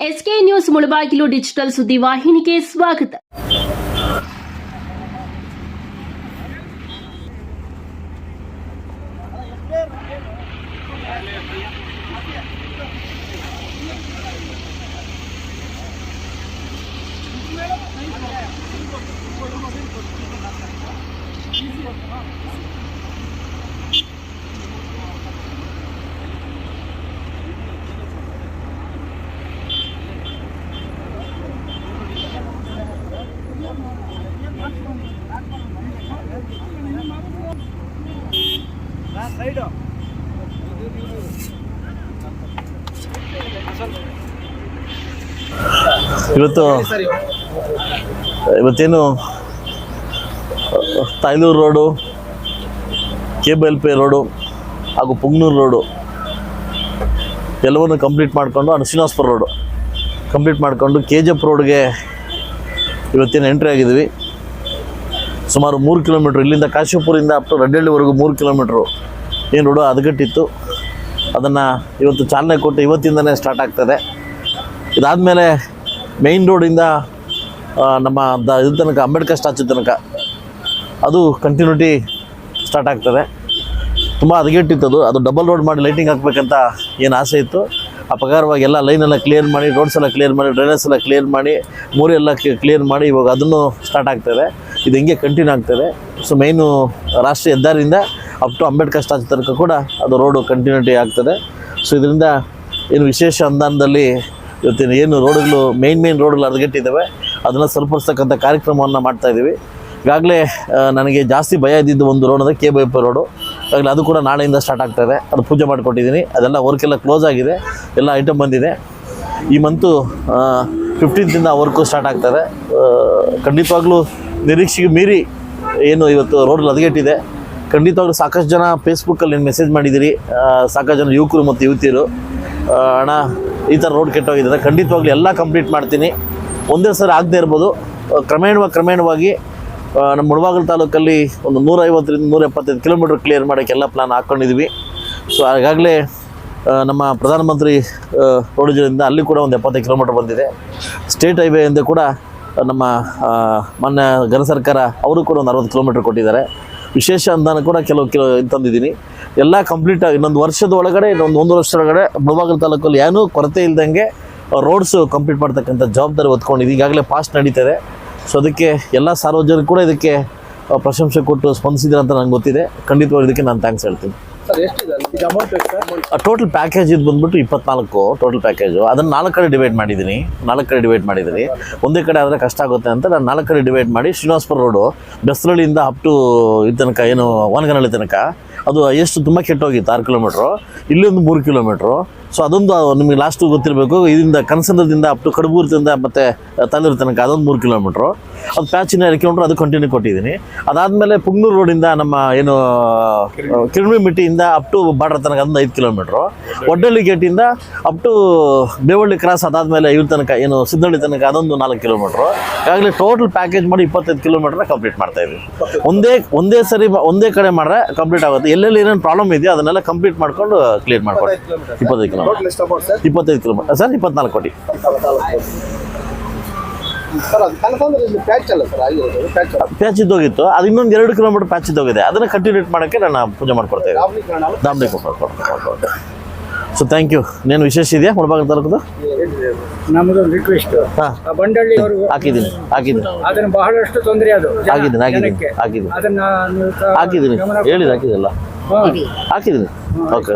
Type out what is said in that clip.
SK news Mulbagal digital ಸುದ್ದಿ ವಾಹಿನಿಗೆ ಇವತ್ತು ಇವತ್ತೇನು Tayalur road cable pay road ಹಾಗೂ ಪುಂಗ್ನೂರು ರೋಡು ಎಲ್ಲವನ್ನು ಕಂಪ್ಲೀಟ್ ಮಾಡಿಕೊಂಡು ಅಂಡ್ ಶ್ರೀನಿವಾಸ್ಪುರ ರೋಡು. ಕಂಪ್ಲೀಟ್ ಮಾಡಿಕೊಂಡು ಕೆ ಜಿ ಎಫ್ ರೋಡ್ಗೆ ಇವತ್ತೇನು ಎಂಟ್ರಿ ಆಗಿದ್ವಿ ಸುಮಾರು ಮೂರು ಕಿಲೋಮೀಟ್ರ್. ಇಲ್ಲಿಂದ ಕಾಶಿಪುರಿಂದ ಅಪ್ ಟು ರಡ್ಡಳ್ಳಿವರೆಗೂ ಮೂರು ಕಿಲೋಮೀಟ್ರು. ಏನು ರೋಡು ಅದಗಟ್ಟಿತ್ತು ಅದನ್ನು ಇವತ್ತು ಚಾಲನೆ ಕೊಟ್ಟು ಇವತ್ತಿಂದನೇ ಸ್ಟಾರ್ಟ್ ಆಗ್ತದೆ. ಇದಾದಮೇಲೆ ಮೇನ್ ರೋಡಿಂದ ನಮ್ಮ ದ ಇದು ತನಕ, ಅಂಬೇಡ್ಕರ್ ಸ್ಟ್ಯಾಚು ತನಕ ಅದು ಕಂಟಿನ್ಯೂಟಿ ಸ್ಟಾರ್ಟ್ ಆಗ್ತದೆ. ತುಂಬ ಅದು. ಅದು ಡಬಲ್ ರೋಡ್ ಮಾಡಿ ಲೈಟಿಂಗ್ ಹಾಕ್ಬೇಕಂತ ಏನು ಆಸೆ ಇತ್ತು. ಆ ಪ್ರಕಾರವಾಗಿ ಎಲ್ಲ ಲೈನೆಲ್ಲ ಕ್ಲಿಯರ್ ಮಾಡಿ ರೋಡ್ಸ್ ಎಲ್ಲ ಕ್ಲಿಯರ್ ಮಾಡಿ ಡ್ರೈನೇಜ್ ಎಲ್ಲ ಕ್ಲಿಯರ್ ಮಾಡಿ, ಮೂರೆಲ್ಲ ಕ್ಲಿಯರ್ ಮಾಡಿ ಇವಾಗ ಅದನ್ನು ಸ್ಟಾರ್ಟ್ ಆಗ್ತದೆ. ಇದು ಹಿಂಗೆ ಕಂಟಿನ್ಯೂ ಆಗ್ತದೆ. ಸೊ ಮೇಯ್ನು ರಾಷ್ಟ್ರೀಯ ಹೆದ್ದಾರಿಯಿಂದ ಅಪ್ ಟು ಅಂಬೇಡ್ಕರ್ ಸ್ಟಾಚ್ ತನಕ ಕೂಡ ಅದು ರೋಡು ಕಂಟಿನ್ಯೂಟಿ ಆಗ್ತದೆ. ಸೊ ಇದರಿಂದ ಏನು ವಿಶೇಷ ಅನುದಾನದಲ್ಲಿ ಇವತ್ತಿನ ಏನು ರೋಡ್ಗಳು ಮೇಯ್ನ್ ಮೇನ್ ರೋಡ್ಗಳು ಹದಗೆಟ್ಟಿದ್ದಾವೆ ಅದನ್ನು ಸರಿಪಡಿಸ್ತಕ್ಕಂಥ ಕಾರ್ಯಕ್ರಮವನ್ನು ಮಾಡ್ತಾಯಿದ್ದೀವಿ ಈಗಾಗಲೇ ಆ, ನನಗೆ ಜಾಸ್ತಿ ಭಯ ಇದ್ದಿದ್ದು ಒಂದು ರೋಡ್ ಅಂದರೆ ಕೆ ಬೈ ಪಿ ರೋಡು ಈಗಾಗಲೇ ಅದು ಕೂಡ ನಾಳೆಯಿಂದ ಸ್ಟಾರ್ಟ್ ಆಗ್ತದೆ ಅದು ಪೂಜೆ ಮಾಡಿಕೊಟ್ಟಿದ್ದೀನಿ. ಅದೆಲ್ಲ ವರ್ಕೆಲ್ಲ ಕ್ಲೋಸ್ ಆಗಿದೆ. ಎಲ್ಲ ಐಟಮ್ ಬಂದಿದೆ. ಈ ಮಂತು ಫಿಫ್ಟೀನ್ತಿಂದ ವರ್ಕು ಸ್ಟಾರ್ಟ್ ಆಗ್ತದೆ ಖಂಡಿತವಾಗ್ಲೂ ನಿರೀಕ್ಷೆಗೆ ಮೀರಿ ಏನು ಇವತ್ತು ರೋಡ್ ಹದಗೆಟ್ಟಿದೆ ಖಂಡಿತವಾಗ್ಲೂ ಸಾಕಷ್ಟು ಜನ ಫೇಸ್ಬುಕ್ಕಲ್ಲಿ ಮೆಸೇಜ್ ಮಾಡಿದ್ದೀರಿ. ಸಾಕಷ್ಟು ಜನ ಯುವಕರು ಮತ್ತು ಯುವತಿಯರು. ಅಣ್ಣ, ಈ ಥರ ರೋಡ್ ಕೆಟ್ಟೋಗಿದ್ದಾರೆ ಖಂಡಿತವಾಗ್ಲೂ ಎಲ್ಲ ಕಂಪ್ಲೀಟ್ ಮಾಡ್ತೀನಿ. ಒಂದೇ ಸರಿ ಆಗದೆ ಇರ್ಬೋದು. ಕ್ರಮೇಣವಾಗಿ ಕ್ರಮೇಣವಾಗಿ ನಮ್ಮ ಮುಳಬಾಗಲ್ ತಾಲೂಕಲ್ಲಿ ಒಂದು ನೂರೈವತ್ತರಿಂದ ನೂರ ಎಪ್ಪತ್ತೈದು ಕಿಲೋಮೀಟ್ರ್ ಕ್ಲಿಯರ್ ಮಾಡೋಕ್ಕೆಲ್ಲ ಪ್ಲಾನ್ ಹಾಕ್ಕೊಂಡಿದ್ವಿ. ಸೊ ಈಗಾಗಲೇ ನಮ್ಮ ಪ್ರಧಾನಮಂತ್ರಿ ರೋಡ್ ಅಲ್ಲಿ ಕೂಡ ಒಂದು ಎಪ್ಪತ್ತೈದು ಕಿಲೋಮೀಟ್ರ್ ಬಂದಿದೆ. ಸ್ಟೇಟ್ ಹೈವೇಯಿಂದ ಕೂಡ ನಮ್ಮ ಮೊನ್ನೆ ಘನ ಸರ್ಕಾರ ಅವರು ಕೂಡ ಒಂದು ಅರವತ್ತು ಕಿಲೋಮೀಟ್ರ್ ಕೊಟ್ಟಿದ್ದಾರೆ. ವಿಶೇಷ ಅನುದಾನ ಕೂಡ ಕೆಲವು ಕೆಲವು ತಂದಿದ್ದೀನಿ. ಎಲ್ಲ ಕಂಪ್ಲೀಟ್ ಆಗಿ ಇನ್ನೊಂದು ವರ್ಷದ ಒಳಗಡೆ, ಇನ್ನೊಂದು ಒಂದು ವರ್ಷದೊಳಗಡೆ ಮುಳಬಾಗಿಲು ತಾಲೂಕಲ್ಲಿ ಏನೂ ಕೊರತೆ ಇಲ್ದಂಗೆ ರೋಡ್ಸು ಕಂಪ್ಲೀಟ್ ಮಾಡ್ತಕ್ಕಂಥ ಜವಾಬ್ದಾರಿ ಹೊತ್ಕೊಂಡಿದ್ದು ಈಗಾಗಲೇ ಪಾಸ್ಟ್ ನಡೀತದೆ. ಸೊ ಅದಕ್ಕೆ ಎಲ್ಲ ಸಾರ್ವಜನಿಕರು ಕೂಡ ಇದಕ್ಕೆ ಪ್ರಶಂಸೆ ಕೊಟ್ಟು ಸ್ಪಂದಿಸಿದ್ರೆ ಅಂತ ನಂಗೆ ಗೊತ್ತಿದೆ. ಖಂಡಿತವಾಗಿ ಇದಕ್ಕೆ ನಾನು ಥ್ಯಾಂಕ್ಸ್ ಹೇಳ್ತೀನಿ. ಟೋಟಲ್ ಪ್ಯಾಕೇಜ್ ಇದು ಬಂದ್ಬಿಟ್ಟು ಇಪ್ಪತ್ನಾಲ್ಕು ಟೋಟಲ್ ಪ್ಯಾಕೇಜು ಅದನ್ನು ನಾಲ್ಕು ಕಡೆ ಡಿವೈಡ್ ಮಾಡಿದ್ದೀನಿ ನಾಲ್ಕು ಕಡೆ ಡಿವೈಡ್ ಮಾಡಿದ್ದೀನಿ ಒಂದೇ ಕಡೆ ಆದರೆ ಕಷ್ಟ ಆಗುತ್ತೆ ಅಂತ ನಾನು ನಾಲ್ಕು ಕಡೆ ಡಿವೈಡ್ ಮಾಡಿ ಶ್ರೀನಿವಾಸಪುರ ರೋಡು ಬೆಸ್ರಳ್ಳಿಯಿಂದ ಅಪ್ ಟು ಇದು ತನಕ ಏನು, ವನಗನಹಳ್ಳಿ ತನಕ. ಅದು ಎಷ್ಟು ತುಂಬ ಕೆಟ್ಟೋಗಿತ್ತು, ಆರು ಕಿಲೋಮೀಟ್ರು ಇಲ್ಲಿ ಒಂದು ಮೂರು ಕಿಲೋಮೀಟ್ರು ಸೊ ಅದೊಂದು ನಿಮಗೆ ಲಾಸ್ಟು ಗೊತ್ತಿರಬೇಕು. ಇದರಿಂದ ಕನಸಂದ್ರದಿಂದ ಅಪ್ ಟು ಕಡಬೂರದಿಂದ ಮತ್ತು ತಲೂರು ತನಕ ಅದೊಂದು ಮೂರು ಕಿಲೋಮೀಟ್ರು ಅದು ಪ್ಯಾಚಿನ ಕಿಲೋಮೀಟ್ರ್ ಅದು ಕಂಟಿನ್ಯೂ ಕೊಟ್ಟಿದ್ದೀನಿ. ಅದಾದಮೇಲೆ ಪುಂಗ್ನೂರು ರೋಡಿಂದ ನಮ್ಮ ಏನು ಕಿರಣಿ ಮಿಟ್ಟಿಯಿಂದ ಅಪ್ ಟು ಬಾರ್ಡರ್ ತನಕ ಅದೊಂದು ಐದು ಕಿಲೋಮೀಟ್ರು ಒಡ್ಡಳ್ಳಿ ಗೇಟಿಂದ ಅಪ್ ಟು ಬೇವಳ್ಳಿ ಕ್ರಾಸ್ ಅದಾದಮೇಲೆ ಇವ್ರ ತನಕ ಏನು ಸಿದ್ದಳ್ಳಿ ತನಕ ಅದೊಂದು ನಾಲ್ಕು ಕಿಲೋಮೀಟ್ರು ಈಗಾಗಲೇ ಟೋಟಲ್ ಪ್ಯಾಕೇಜ್ ಮಾಡಿ ಇಪ್ಪತ್ತೈದು ಕಿಲೋಮೀಟ್ರ್ ಕಂಪ್ಲೀಟ್ ಮಾಡ್ತಾ ಇದ್ವಿ ಒಂದೇ ಒಂದೇ ಸರಿ ಒಂದೇ ಕಡೆ ಮಾಡ್ರೆ ಕಂಪ್ಲೀಟ್ ಆಗುತ್ತೆ. ಎಲ್ಲೆಲ್ಲಿ ಏನೇನು ಪ್ರಾಬ್ಲಮ್ ಇದೆಯೋ ಅದನ್ನೆಲ್ಲ ಕಂಪ್ಲೀಟ್ ಮಾಡ್ಕೊಂಡು ಕ್ಲಿಯರ್ ಮಾಡ್ಕೊಡಿ ಇಪ್ಪತ್ತೈದು ಕಿಲೋಮೀಟರ್ ಇಪ್ಪತ್ತೈದು ಕಿಲೋಮೀಟರ್ ಸರ್ ಇಪ್ಪತ್ನಾಲ್ಕು ಕೋಟಿ ಪ್ಯಾಚ್ ಅಲ್ಲ ಸರ್ ಆಗಿರೋದು ಪ್ಯಾಚ್ ಪ್ಯಾಚ್ ಇದ್ದೋಗಿತ್ತು ಅದು ಇನ್ನೊಂದು ಎರಡು ಕಿಲೋಮೀಟರ್ ಪ್ಯಾಚ್ ಇದ್ದೋಗಿದೆ. ಅದನ್ನ ಕಂಟಿನ್ಯೂಟ್ ಮಾಡೋಕೆ ನಾನು ಪೂಜೆ ಮಾಡ್ಕೊಡ್ತೇವೆ ಸೊ ಥ್ಯಾಂಕ್ ಯು ಇನ್ನೇನು ವಿಶೇಷ ಇದೆಯಾ ಮುಳಬಾಗಿಲು ತಾಲೂಕದು ನಮ್ಮದೊಂದು ರಿಕ್ವೆಸ್ಟ್ ಆ ಬಂಡಳ್ಳಿ ಅವರು ಹಾಕಿದ್ದೀನಿ ಹಾಕಿದ್ದೀನಿ. ಅದನ್ನ ಬಹಳಷ್ಟು ತೊಂದರೆ ಅದು ಹಾಕಿದ್ದೀನಿ ಹಾಕಿದ್ದೀನಿ ಹಾಕಿದ್ದೀನಿ. ಅದನ್ನ ಹಾಕಿದ್ದೀನಿ. ಕೊಟ್ಟು- ಹಾಕಿದಿಲ್ಲ ಹಾ. ಹಾಕಿದ್ದೀನಿ. ಓಕೆ